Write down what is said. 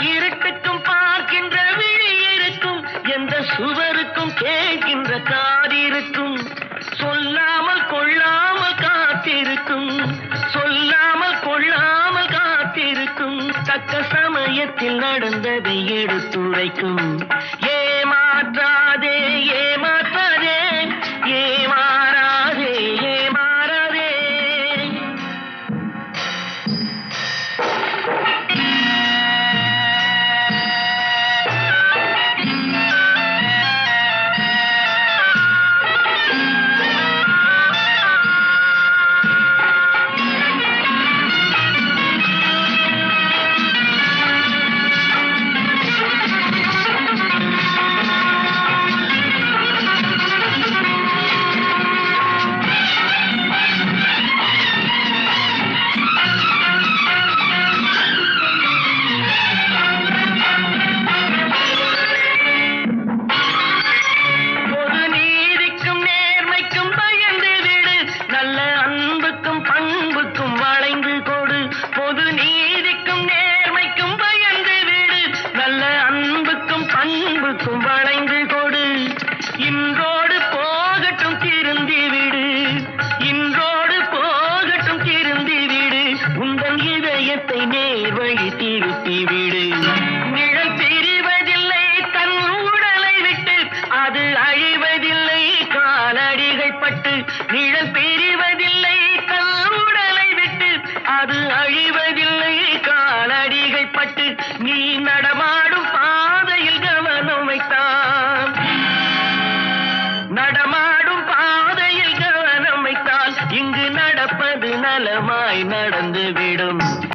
இருட்டுக்கும் பார்க்கின்ற விழி இருக்கும் எந்த சுவருக்கும் கேட்கின்ற காதிருக்கும் சொல்லாமல் கொள்ளாமல் காத்திருக்கும் சொல்லாமல் கொள்ளாமல் காத்திருக்கும். தக்க சமயத்தில் நடந்ததை எடுத்துரைக்கும். ஏ பண்புக்கும் வளைந்து கொடு. இன்றோடு போகட்டும் திருந்தி விடு. இன்றோடு போகட்டும் திருந்தி விடு. உங்கள் இதயத்தை நேர் வழி திருப்பி விடு. நிழல் பிரிவதில்லை தன் உடலை விட்டு. அது அழிவதில்லை காலடிகள் பட்டு. நிழல் அது நலமாய் நடந்துவிடும்.